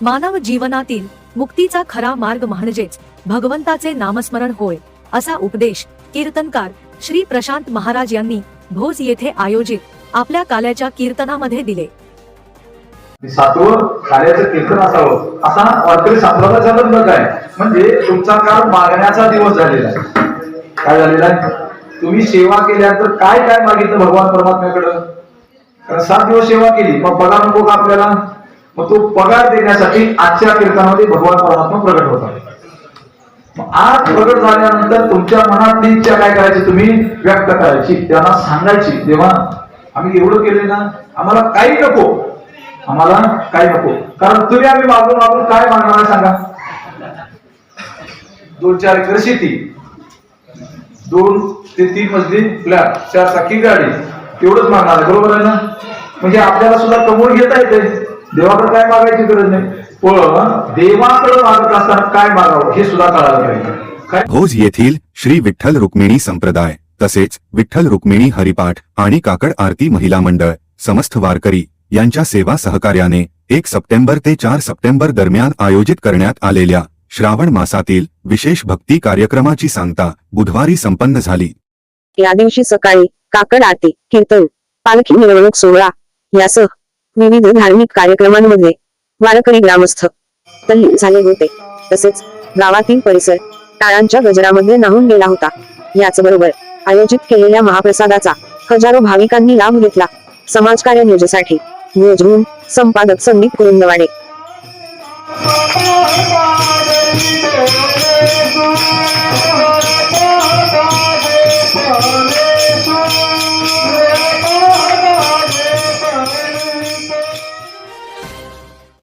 मानव जीवनातील मुक्तीचा खरा मार्ग म्हणजेच भगवंताचे नामस्मरण होय असा उपदेश कीर्तनकार श्री प्रशांत महाराज यांनी भोज येथे आयोजित आपल्या काल्याच्या कीर्तनामध्ये दिले. सातवं कार्याचं कीर्तन असावं असा वारकरी संप्रदायाचा बंधक आहे म्हणजे तुमचा काळ मागण्याचा दिवस झालेला आहे. काय झालेला आहे? तुम्ही सेवा केल्यानंतर काय काय मागितलं भगवान परमात्म्याकडं? कारण सात दिवस सेवा केली मग पगार नको का आपल्याला मग तो पगार देण्यासाठी आजच्या कीर्तनामध्ये भगवान परमात्मा प्रगट होतात आज प्रगट झाल्यानंतर तुमच्या मनातली इच्छा काय करायची तुम्ही? व्यक्त करायची. त्यांना सांगायची तेव्हा आम्ही एवढं केले ना आम्हाला काही नको. आम्हाला काही नको. कारण तुम्ही आम्ही मागून मागून काय मागणार सांगा. दोन चार एकर शेती. दोन ते तीन मजली फ्लॅट चार चाकी गाडी. तेवढंच मागणार आहे. बरोबर आहे ना? म्हणजे आपल्याला सुद्धा कमवून घेता येते देवाकडे काय मागायची गरज नाही. पण देवाकडे मागत असताना काय मागावं हे सुद्धा कळायला पाहिजे. भोज येथील श्री विठ्ठल रुक्मिणी संप्रदाय तसेच विठ्ठल रुक्मिणी हरिपाठ आणि काकड आरती महिला मंडळ समस्त वारकरी यांच्या सेवा सहकार्याने एक सप्टेंबर ते चार सप्टेंबर दरम्यान आयोजित करण्यात आलेल्या श्रावण मासातील विशेष भक्ती कार्यक्रमाची सांगता बुधवारी संपन्न झाली. या दिवशी सकाळी काकड आरती कीर्तन पालखी मिरवणूक सोहळा यासह विविध धार्मिक कार्यक्रमांमध्ये वारकरी ग्रामस्थ तल्लीन झाले होते तसेच गावातील परिसर टाळांच्या गजरामध्ये नाहून गेला होता याचबरोबर आयोजित केलेल्या महाप्रसादाचा हजारो भाविकांनी लाभ घेतला समाजकार्य न्यूजसाठी न्यूजहून संपादक संदीप कुरुंदवाडे Thank.